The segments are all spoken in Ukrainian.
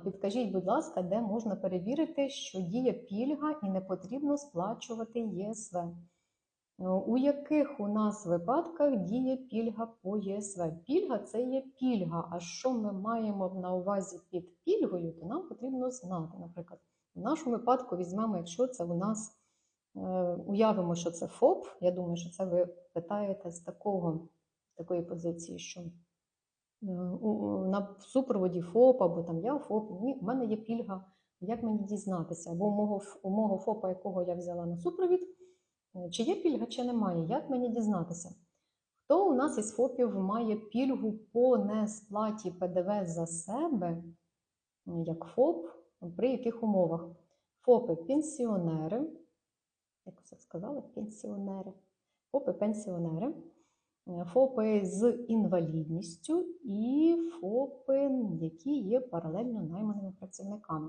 Підкажіть, будь ласка, де можна перевірити, що діє пільга і не потрібно сплачувати ЄСВ? Е, У яких у нас випадках діє пільга по ЄСВ? Пільга це є пільга. А що ми маємо на увазі під пільгою, то нам потрібно знати. Наприклад, в нашому випадку візьмемо, якщо це у нас е, уявимо, що це ФОП. Я думаю, що це ви питаєте з такого, такої позиції, що на супроводі ФОП або там я ФОП, в мене є пільга. Як мені дізнатися? Або у мого, у мого ФОПа, якого я взяла на супровід, е, чи є пільга, чи немає? Як мені дізнатися? Хто у нас із ФОПів має пільгу по несплаті ПДВ за себе, як ФОП, при яких умовах? ФОПи пенсіонери, як все сказали, пенсіонери, ФОПи пенсіонери, е, ФОПи з інвалідністю і ФОПи, які є паралельно найманими працівниками.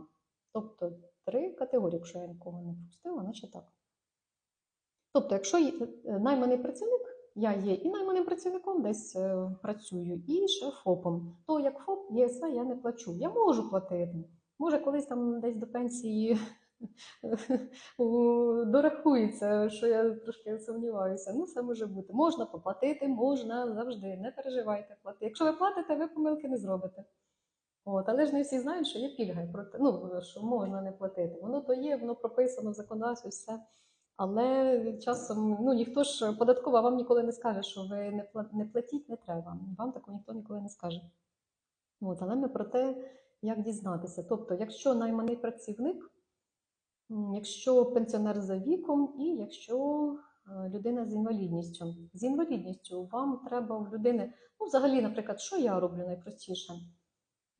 Тобто три категорії, якщо я нікого не пропустила, значить так. Тобто, якщо є, е, найманий працівник, я є і найманим працівником, десь е, працюю, і ще ФОПом, то як ФОП ЄСВ я не плачу. Я можу платити. Може, колись там десь до пенсії дорахується, що я трошки сумніваюся. Ну, все може бути. Можна поплатити, можна завжди. Не переживайте, плати. Якщо ви платите, ви помилки не зробите. От, але ж не всі знають, що є пільга, ну, що можна не платити. Воно то є, воно прописано в законодавстві, все. Але часом ну ніхто ж податкова вам ніколи не скаже, що ви не не платіть, не треба. Вам такого ніхто ніколи не скаже. От, але ми про те, як дізнатися. Тобто, якщо найманий працівник, якщо пенсіонер за віком, і якщо е, людина з інвалідністю. З інвалідністю вам треба в людини, ну, взагалі, наприклад, що я роблю найпростіше?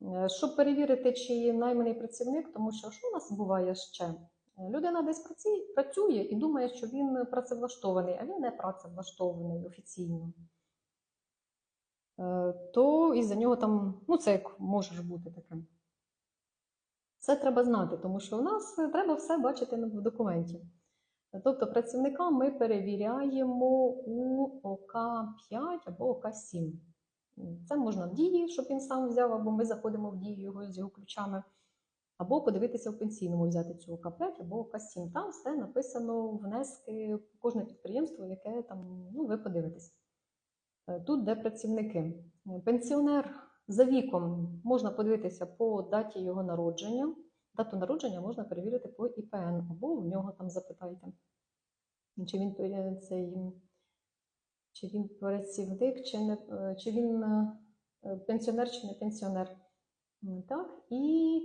Е, Щоб перевірити, чи найманий працівник, тому що що у нас буває ще? Е, Людина десь працює і думає, що він працевлаштований, а він не працевлаштований офіційно. То із-за нього там, ну це як може бути таке. Це треба знати, тому що у нас е, треба все бачити в документі. Тобто працівника ми перевіряємо у ОК5 або ОК7. Це можна в дії, щоб він сам взяв, або ми заходимо в дію його з його ключами, або подивитися в пенсійному, взяти цю ОК5 або ОК7. Там все написано внески по кожне підприємство, яке там ну, ви подивитесь. Е, Тут де працівники. Пенсіонер за віком можна подивитися по даті його народження. Дату народження можна перевірити по ІПН, або в нього там запитайте, чи він цей, чи він працівник, чи, не, чи він е, пенсіонер, чи не пенсіонер. Так, і